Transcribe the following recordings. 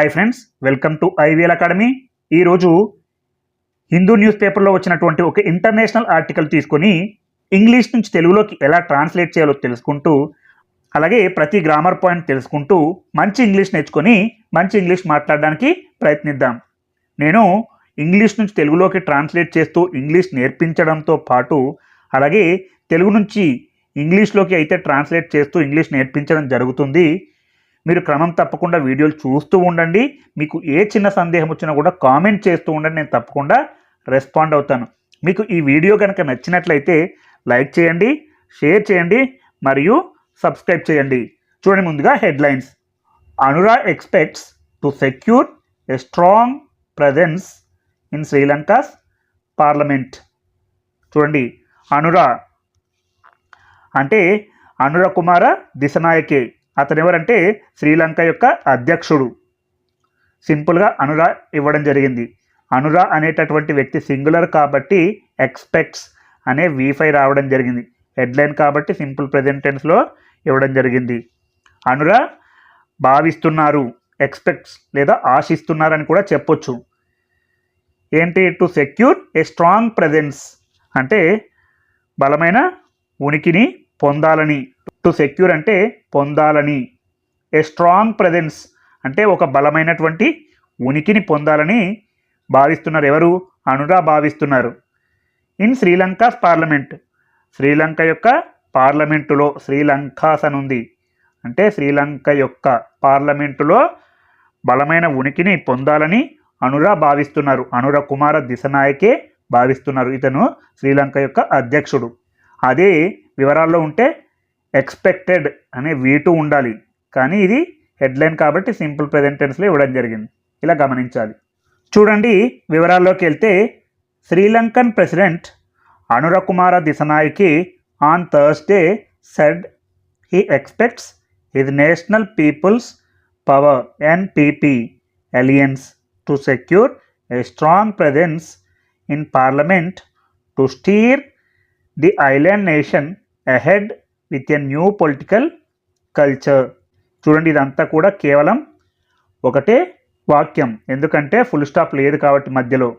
Hi friends welcome to IVL academy ఈరోజు Hindu news పేపర్లో వచ్చినటువంటి ఒక ఇంటర్నేషనల్ ఆర్టికల్ తీసుకొని ఇంగ్లీష్ నుంచి తెలుగులోకి ఎలా ట్రాన్స్లేట్ చేయాలో తెలుసుకుంటూ అలాగే ప్రతి గ్రామర్ పాయింట్ తెలుసుకుంటూ మంచి ఇంగ్లీష్ నేర్చుకొని మంచి ఇంగ్లీష్ మాట్లాడడానికి ప్రయత్నిద్దాం. నేను ఇంగ్లీష్ నుంచి తెలుగులోకి ట్రాన్స్లేట్ చేస్తూ ఇంగ్లీష్ నేర్పించడంతో పాటు అలాగే తెలుగు నుంచి ఇంగ్లీష్లోకి అయితే ట్రాన్స్లేట్ చేస్తూ ఇంగ్లీష్ నేర్పించడం జరుగుతుంది. మీరు క్రమం తప్పకుండా వీడియోలు చూస్తూ ఉండండి. మీకు ఏ చిన్న సందేహం వచ్చినా కూడా కామెంట్ చేస్తూ ఉండండి. నేను తప్పకుండా రెస్పాండ్ అవుతాను. మీకు ఈ వీడియో కనుక నచ్చినట్లయితే లైక్ చేయండి షేర్ చేయండి మరియు సబ్స్క్రైబ్ చేయండి. చూడండి ముందుగా headlines. Anura expects to secure a strong presence in Sri Lanka's parliament. చూడండి అనురా. అంటే అనుర కుమార దిశనాయకే అతను ఎవరంటే శ్రీలంక యొక్క అధ్యక్షుడు. సింపుల్గా అనురా ఇవ్వడం జరిగింది. అనురా అనేటటువంటి వ్యక్తి సింగులర్ కాబట్టి ఎక్స్పెక్ట్స్ అనే వీఫై రావడం జరిగింది. హెడ్లైన్ కాబట్టి సింపుల్ ప్రెజెంటెన్స్లో ఇవ్వడం జరిగింది. అనురా భావిస్తున్నారు ఎక్స్పెక్ట్స్ లేదా ఆశిస్తున్నారని కూడా చెప్పొచ్చు. ఏంటి? To secure a strong presence అంటే బలమైన ఉనికిని పొందాలని టు సెక్యూర్ అంటే పొందాలని. ఏ స్ట్రాంగ్ ప్రజెన్స్ అంటే ఒక బలమైనటువంటి ఉనికిని పొందాలని భావిస్తున్నారు ఎవరు? అనురా భావిస్తున్నారు. ఇన్ శ్రీలంకాస్ పార్లమెంట్ శ్రీలంక యొక్క పార్లమెంటులో శ్రీలంకాస్ అని ఉంది అంటే శ్రీలంక యొక్క పార్లమెంటులో బలమైన ఉనికిని పొందాలని అనురా భావిస్తున్నారు. అనుర కుమార దిశనాయకే భావిస్తున్నారు ఇతను శ్రీలంక యొక్క అధ్యక్షుడు. అదే వివరాల్లో ఉంటే ఎక్స్పెక్టెడ్ అనే వీటు ఉండాలి. కానీ ఇది హెడ్లైన్ కాబట్టి సింపుల్ ప్రెజెంటెన్స్లో ఇవ్వడం జరిగింది. ఇలా గమనించాలి. చూడండి వివరాల్లోకి వెళ్తే Sri Lankan president Anurakumara Dissanayake on Thursday said he expects his national people's power NPP alliance to secure a strong presence in parliament to steer the island nation ahead with a new political culture చూడండి ఇదంతా కూడా కేవలం ఒకటే వాక్యం. ఎందుకంటే full stop లేదు కాబట్టి మధ్యలో.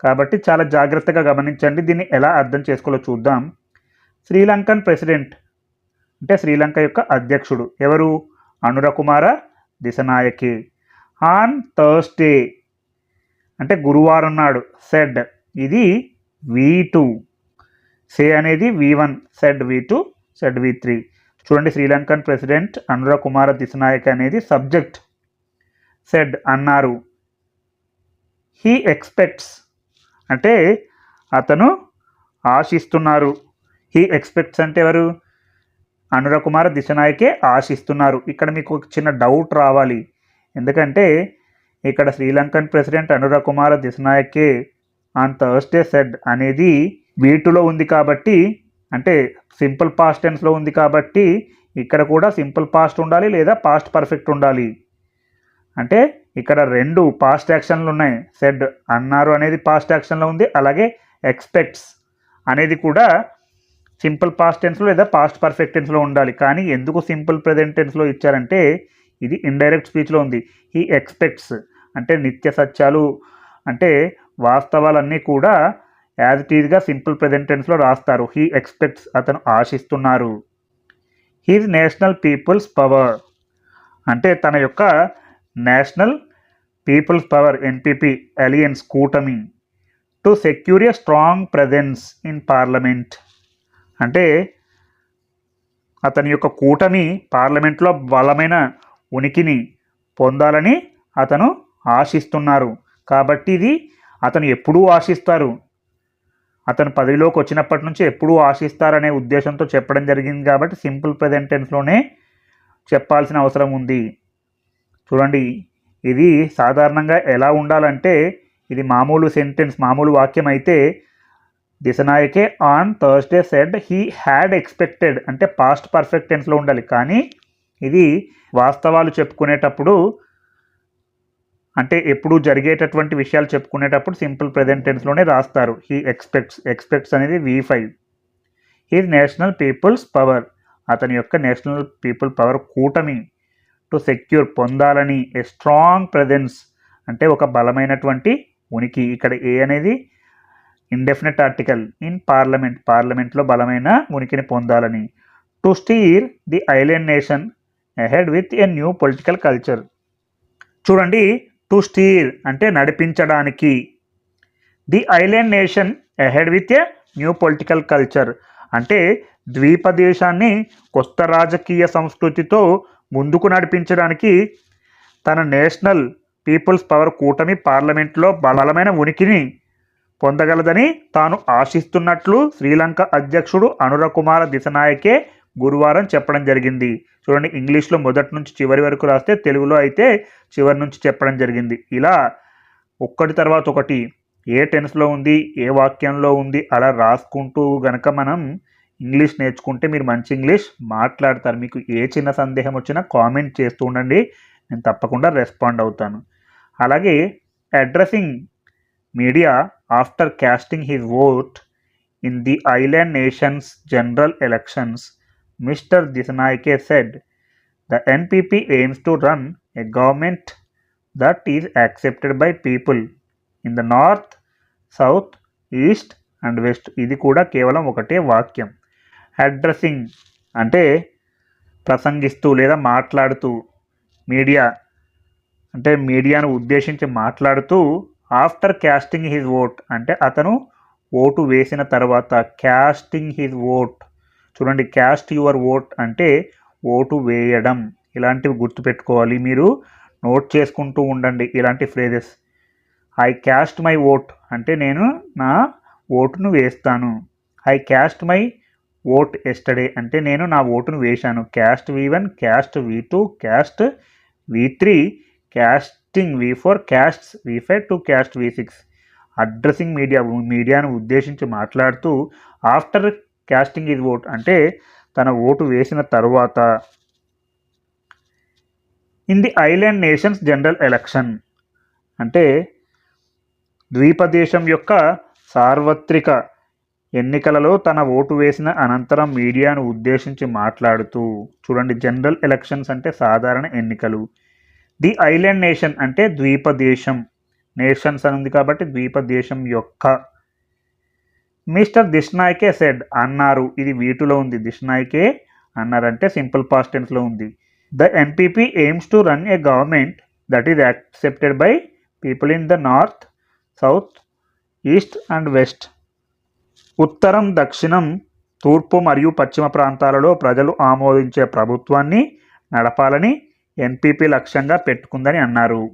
కాబట్టి చాలా జాగ్రత్తగా గమనించండి దీన్ని ఎలా అర్థం చేసుకోవాలో చూద్దాం. శ్రీలంకన్ ప్రెసిడెంట్ అంటే శ్రీలంక యొక్క అధ్యక్షుడు ఎవరు? అనురకుమార దిశనాయకి. ఆన్ థర్స్డే అంటే గురువారం నాడు సెడ్ ఇది వీ టూ సే అనేది V one said V two said V three చూడండి Sri Lankan president Anura Kumara Dissanayake అనేది సబ్జెక్ట్ సెడ్ అన్నారు. హీ ఎక్స్పెక్ట్స్ అంటే అతను ఆశిస్తున్నారు. హీ ఎక్స్పెక్ట్స్ అంటే ఎవరు? అనుర కుమార దిశనాయకే ఆశిస్తున్నారు. ఇక్కడ మీకు ఒక చిన్న డౌట్ రావాలి. ఎందుకంటే ఇక్కడ Sri Lankan president Anura Kumara Dissanayake on Thursday said అనేది వీటిలో ఉంది కాబట్టి అంటే సింపుల్ పాస్ట్ టెన్స్లో ఉంది కాబట్టి ఇక్కడ కూడా సింపుల్ పాస్ట్ ఉండాలి లేదా పాస్ట్ పర్ఫెక్ట్ ఉండాలి. అంటే ఇక్కడ రెండు పాస్ట్ యాక్షన్లు ఉన్నాయి. సెడ్ అన్నారు అనేది పాస్ట్ యాక్షన్లో ఉంది అలాగే ఎక్స్పెక్ట్స్ అనేది కూడా సింపుల్ పాస్ట్ టెన్స్లో లేదా పాస్ట్ పర్ఫెక్ట్ టెన్స్లో ఉండాలి. కానీ ఎందుకు సింపుల్ ప్రజెంట్ టెన్స్లో ఇచ్చారంటే ఇది ఇండైరెక్ట్ స్పీచ్లో ఉంది. ఈ ఎక్స్పెక్ట్స్ అంటే నిత్య సత్యాలు అంటే వాస్తవాలన్నీ కూడా యాజ్ ఇట్ ఈజ్గా సింపుల్ ప్రజెంట్ టెన్స్లో రాస్తారు. హీ ఎక్స్పెక్ట్స్ అతను ఆశిస్తున్నారు. హీజ్ నేషనల్ పీపుల్స్ పవర్ అంటే తన యొక్క national people's power NPP alliance కూటమి to secure a strong presence in parliament అంటే అతని యొక్క కూటమి పార్లమెంట్లో బలమైన ఉనికిని పొందాలని అతను ఆశిస్తున్నారు. కాబట్టి ఇది అతను ఎప్పుడూ ఆశిస్తారు. అతను పదవిలోకి వచ్చినప్పటి నుంచి ఎప్పుడూ ఆశిస్తారనే ఉద్దేశంతో చెప్పడం జరిగింది కాబట్టి సింపుల్ ప్రజెంట్ టెన్స్లోనే చెప్పాల్సిన అవసరం ఉంది. చూడండి ఇది సాధారణంగా ఎలా ఉండాలంటే ఇది మామూలు సెంటెన్స్ మామూలు వాక్యం అయితే Dissanayake on Thursday said he had expected అంటే పాస్ట్ పర్ఫెక్ట్ టెన్స్లో ఉండాలి. కానీ ఇది వాస్తవాలు చెప్పుకునేటప్పుడు అంటే ఎప్పుడు జరిగేటటువంటి విషయాలు చెప్పుకునేటప్పుడు సింపుల్ ప్రజెంట్ టెన్స్లోనే రాస్తారు. హీ ఎక్స్పెక్ట్స్ ఎక్స్పెక్ట్స్ అనేది V five his national people's power అతని యొక్క నేషనల్ పీపుల్ పవర్ కూటమి. టు సెక్యూర్ పొందాలని ఏ స్ట్రాంగ్ ప్రజెన్స్ అంటే ఒక బలమైనటువంటి ఉనికి. ఇక్కడ ఏ అనేది ఇండెఫినెట్ ఆర్టికల్ ఇన్ పార్లమెంట్ పార్లమెంట్లో బలమైన ఉనికిని పొందాలని. To steer the island nation ahead with a new political culture చూడండి టు స్టీర్ అంటే నడిపించడానికి. The island nation ahead with a new political culture అంటే ద్వీప దేశాన్ని కొత్త రాజకీయ సంస్కృతితో ముందుకు నడిపించడానికి తన నేషనల్ పీపుల్స్ పవర్ కూటమి పార్లమెంట్లో బలమైన ఉనికిని పొందగలదని తాను ఆశిస్తున్నట్లు శ్రీలంక అధ్యక్షుడు అనురకుమార దిశనాయకే గురువారం చెప్పడం జరిగింది. చూడండి ఇంగ్లీష్లో మొదటి నుంచి చివరి వరకు రాస్తే తెలుగులో అయితే చివరి నుంచి చెప్పడం జరిగింది. ఇలా ఒక్కటి తర్వాత ఒకటి ఏ టెన్స్లో ఉంది ఏ వాక్యంలో ఉంది అలా రాసుకుంటూ గనక మనం ఇంగ్లీష్ నేర్చుకుంటే మీరు మంచి ఇంగ్లీష్ మాట్లాడతారు. మీకు ఏ చిన్న సందేహం వచ్చినా కామెంట్ చేస్తూ ఉండండి. నేను తప్పకుండా రెస్పాండ్ అవుతాను. అలాగే addressing media after casting his vote in the island nation's general elections. Mister Dissanayake said the NPP aims to run a government that is accepted by people in the north south east and west ఇది కూడా కేవలం ఒకటే వాక్యం. Addressing అంటే ప్రసంగిస్తూ లేదా మాట్లాడుతూ media అంటే మీడియాను ఉద్దేశించి మాట్లాడుతూ ఆఫ్టర్ క్యాస్టింగ్ హిజ్ ఓట్ అంటే అతను ఓటు వేసిన తర్వాత క్యాస్టింగ్ హిజ్ ఓట్ చూడండి క్యాస్ట్ యువర్ ఓట్ అంటే ఓటు వేయడం. ఇలాంటివి గుర్తుపెట్టుకోవాలి మీరు. నోట్ చేసుకుంటూ ఉండండి ఇలాంటి phrases I cast my vote అంటే నేను నా ఓటును వేస్తాను. I cast my vote yesterday అంటే నేను నా ఓటును వేశాను. Cast V one cast V two cast V three casting V four casts V five to cast V six addressing media మీడియాను ఉద్దేశించి మాట్లాడుతూ ఆఫ్టర్ క్యాస్టింగ్ ఇది ఓట్ అంటే తన ఓటు వేసిన తర్వాత. In the island nation's general election అంటే ద్వీపదేశం యొక్క సార్వత్రిక ఎన్నికలలో తన ఓటు వేసిన అనంతరం మీడియాను ఉద్దేశించి మాట్లాడుతూ. చూడండి జనరల్ ఎలక్షన్స్ అంటే సాధారణ ఎన్నికలు. ది ఐలాండ్ నేషన్ అంటే ద్వీపదేశం. నేషన్స్ అని ఉంది కాబట్టి ద్వీపదేశం యొక్క మిస్టర్ దిష్నాయకే సెడ్ అన్నారు. ఇది వీటిలో ఉంది. దిష్నాయకే అన్నారంటే సింపుల్ పాస్ట్ టెన్స్లో ఉంది. The NPP aims to run a government that is accepted by people in the north south east and west. ఉత్తరం దక్షిణం తూర్పు మరియు పశ్చిమ ప్రాంతాలలో ప్రజలు ఆమోదించే ప్రభుత్వాన్ని నడపాలని ఎన్పిపి లక్ష్యంగా పెట్టుకుందని అన్నారు.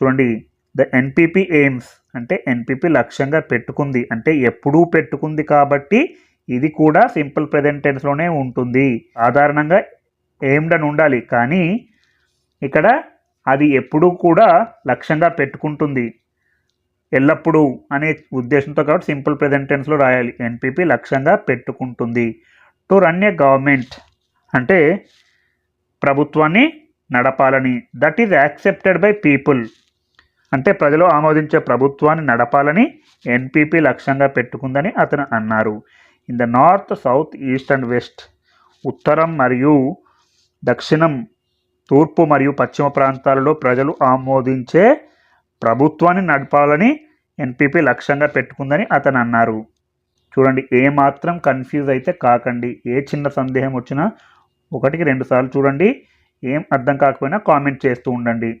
చూడండి ద ఎన్పిపి ఎయిమ్స్ అంటే ఎన్పిపి లక్ష్యంగా పెట్టుకుంది. అంటే ఎప్పుడూ పెట్టుకుంది కాబట్టి ఇది కూడా సింపుల్ ప్రజెంట్ టెన్స్లోనే ఉంటుంది. సాధారణంగా ఎయిమ్డ్ అని ఉండాలి. కానీ ఇక్కడ అది ఎప్పుడూ కూడా లక్ష్యంగా పెట్టుకుంటుంది. ఎల్లప్పుడూ అనే ఉద్దేశంతో కాబట్టి సింపుల్ ప్రజెంట్ టెన్స్లో రాయాలి. ఎన్పిపి లక్ష్యంగా పెట్టుకుంటుంది. టు రన్ ఏ గవర్నమెంట్ అంటే ప్రభుత్వాన్ని నడపాలని. That is accepted by people. అంటే ప్రజలు ఆమోదించే ప్రభుత్వాన్ని నడపాలని ఎన్పిపి లక్ష్యంగా పెట్టుకుందని అతను అన్నారు. In the north south east and west ఉత్తరం మరియు దక్షిణం తూర్పు మరియు పశ్చిమ ప్రాంతాలలో ప్రజలు ఆమోదించే ప్రభుత్వాన్ని నడపాలని ఎన్పిపి లక్ష్యంగా పెట్టుకుందని అతను అన్నారు. చూడండి ఏ మాత్రం కన్ఫ్యూజ్ అయితే కాకండి. ఏ చిన్న సందేహం వచ్చినా ఒకటికి రెండు సార్లు చూడండి. ఏం అర్థం కాకపోయినా కామెంట్ చేస్తూ ఉండండి.